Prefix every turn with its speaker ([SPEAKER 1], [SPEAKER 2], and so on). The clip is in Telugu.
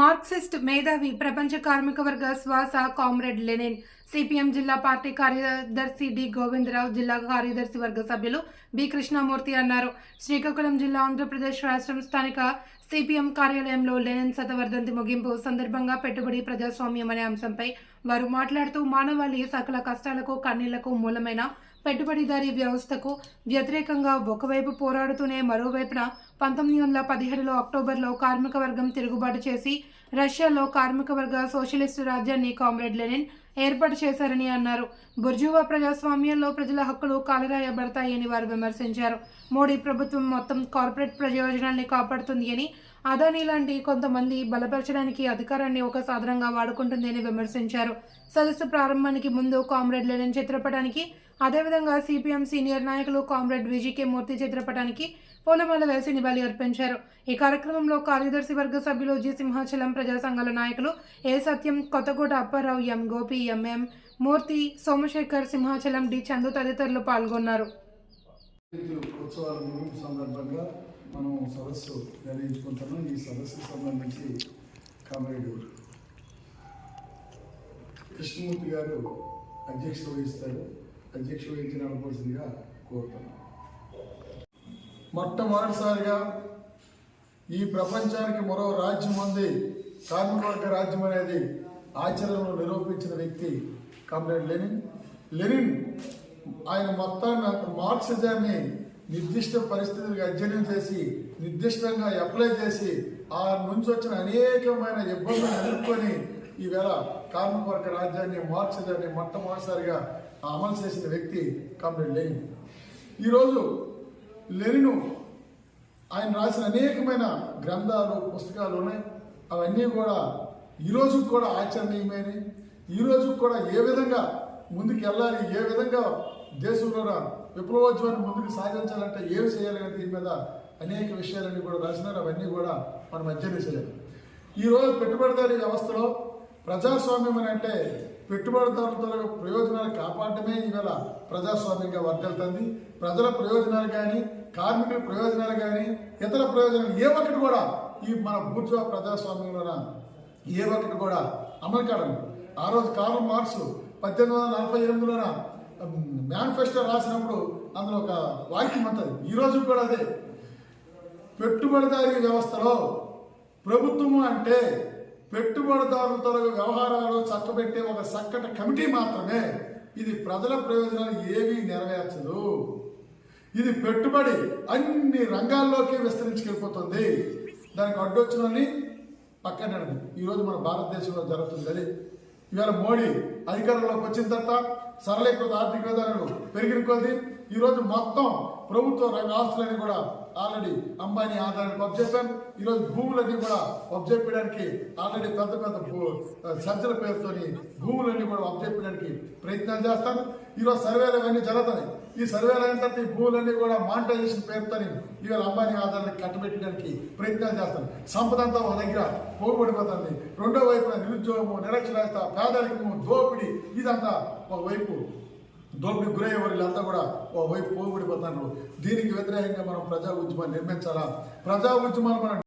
[SPEAKER 1] మార్క్సిస్ట్ మేధావి ప్రపంచ కార్మిక వర్గ శ్వాస కామ్రేడ్ లెనిన్. సిపిఎం జిల్లా పార్టీ కార్యదర్శి డి. గోవిందరావు జిల్లా కార్యదర్శి వర్గ సభ్యులు బి. కృష్ణమూర్తి అన్నారు. శ్రీకాకుళం జిల్లా ఆంధ్రప్రదేశ్ రాష్ట్రం స్థానిక సిపిఎం కార్యాలయంలో లెనిన్ శతవర్ధంతి ముగింపు సందర్భంగా పెట్టుబడి ప్రజాస్వామ్యం అనే అంశంపై వారు మాట్లాడుతూ మానవాళి సకల కష్టాలకు కన్నీళ్ళకు మూలమైన పెట్టుబడిదారీ వ్యవస్థకు వ్యతిరేకంగా ఒకవైపు పోరాడుతూనే మరోవైపున పంతొమ్మిది వందల పదిహేడులో అక్టోబర్లో కార్మిక వర్గం తిరుగుబాటు చేసి రష్యాలో కార్మిక వర్గ సోషలిస్టు రాజ్యాన్ని కామ్రేడ్ లెనిన్ ఏర్పాటు చేశారని అన్నారు. బుర్జువా ప్రజాస్వామ్యంలో ప్రజల హక్కులు కాలరాయబడతాయని వారు విమర్శించారు. మోడీ ప్రభుత్వం మొత్తం కార్పొరేట్ ప్రయోజనాల్ని కాపాడుతుంది అని అదానీ లాంటి కొంతమంది బలపరచడానికి అధికారాన్ని ఒక సాధనంగా వాడుకుంటుంది అని విమర్శించారు. సదస్సు ప్రారంభానికి ముందు కామ్రేడ్ లెనిన్ చిత్రపటానికి అదేవిధంగా సిపిఎం సీనియర్ నాయకులు కామ్రేడ్ విజీకే మూర్తి చిత్రపటానికి పూలమాల వేసి నివాళి అర్పించారు. ఈ కార్యక్రమంలో కార్యదర్శి వర్గ సభ్యులు జి సింహాచలం ప్రజా సంఘాల నాయకులు A Satyam Kothaguda Apparao M Gopi MM Murthy Somasekhar Simhachalam D Chandu తదితరులు పాల్గొన్నారు.
[SPEAKER 2] సందర్భంగా మనం సదస్సు నిర్వహించుకుంటున్నాం ఈ సదస్సుకు సంబంధించి కామ్రేడ్ కృష్ణమూర్తి గారు అధ్యక్షత వహిస్తారు. అధ్యక్ష వహించి నడపవలసిందిగా కోరుతున్నాను మొట్టమొదటిసారిగా ఈ ప్రపంచానికి మరో రాజ్యం ఉంది. కార్మిక వర్గ రాజ్యం అనేది ఆచరణలో నిరూపించిన వ్యక్తి కామ్రేడ్ లెనిన్. లెనిన్ ఆయన మొత్తాన్ని మార్క్సిజాన్ని నిర్దిష్ట పరిస్థితులకు అధ్యయనం చేసి నిర్దిష్టంగా అప్లై చేసి ఆ నుంచి వచ్చిన అనేకమైన ఇబ్బందులు ఎదుర్కొని ఈవేళ కార్మిక వర్గ రాజ్యాన్ని మార్క్సిజాన్ని మొట్టమొదటిసారిగా అమలు చేసిన వ్యక్తి కామ్రేడ్ లెనిన్ ఈరోజు లెనిను ఆయన రాసిన అనేకమైన గ్రంథాలు పుస్తకాలు ఉన్నాయి. అవన్నీ కూడా ఈరోజు కూడా ఆచరణీయమైనవి. ఈరోజు కూడా ఏ విధంగా ముందుకు వెళ్ళాలి ఏ విధంగా దేశంలో విప్లవోద్యమాన్ని ముందుకు సాధించాలంటే ఏమి చేయాలనే దీని మీద అనేక విషయాలన్నీ కూడా రాసినారు. అవన్నీ కూడా మనం అధ్యయనం చేయాలి. ఈరోజు పెట్టుబడిదారీ వ్యవస్థలో ప్రజాస్వామ్యం అని అంటే పెట్టుబడిదారులతో ప్రయోజనాలు కాపాడటమే ఈవేళ ప్రజాస్వామ్యంగా వర్దెళ్తుంది ప్రజల ప్రయోజనాలు కానీ కార్మికుల ప్రయోజనాలు కానీ ఇతర ప్రయోజనాలు ఏ ఒక్కటి కూడా ఈ మన బూర్జువా ప్రజాస్వామ్యంలోన ఏ ఒక్కటి కూడా అమలు కాదండి ఆ రోజు కార్ల్ మార్క్స్ పద్దెనిమిది వందల నలభై ఎనిమిదిలోన మేనిఫెస్టో రాసినప్పుడు అందులో ఒక వాక్యం ఉంటుంది. ఈరోజు కూడా అదే. పెట్టుబడిదారీ వ్యవస్థలో ప్రభుత్వము అంటే పెట్టుబడిదారులతో వ్యవహారాలు చక్కబెట్టే ఒక చక్కటి కమిటీ మాత్రమే ఇది ప్రజల ప్రయోజనాలు ఏమీ నెరవేర్చదు. ఇది పెట్టుబడి అన్ని రంగాల్లోకి విస్తరించుకెళ్ళిపోతుంది. దానికి అడ్డొచ్చినని పక్కన ఈరోజు మన భారతదేశంలో జరుగుతుంది అది ఇవాళ మోడీ అధికారంలోకి వచ్చిన తర్వాత సరళీకృత ఆర్థిక విధానాలు పెరిగిన కొద్ది ఈరోజు మొత్తం ప్రభుత్వ రంగ ఆస్తులన్నీ కూడా ఆల్రెడీ అంబానీ ఆదాయానికి అప్పచెప్పాను ఈరోజు భూములన్నీ కూడా అప్పచెప్పడానికి ఆల్రెడీ పెద్ద పెద్ద సజ్జల పేరుతోని భూములన్నీ కూడా అప్పచెప్పడానికి ప్రయత్నాలు చేస్తాను ఈరోజు సర్వేలు అవన్నీ జరుగుతాయి ఈ సర్వేలు అయిన తర్వాత ఈ భూములన్నీ కూడా మానిటైజేషన్ పేరుతోని ఇవాళ అంబానీ ఆధారాన్ని కట్టబెట్టడానికి ప్రయత్నాలు చేస్తాను సంపద అంతా ఒక దగ్గర పోగుబడిపోతుంది రెండో వైపున నిరుద్యోగము నిరక్షరాస్యత పేదరికము దోపిడీ ఇదంతా ఒకవైపు దోపిడి గురయ్యే వీళ్ళంతా కూడా ఓవైపు పోగుడిపోతున్నారు. దీనికి వ్యతిరేకంగా మనం ప్రజా ఉద్యమాన్ని నిర్మించాలా? ప్రజా ఉద్యమాలు మనం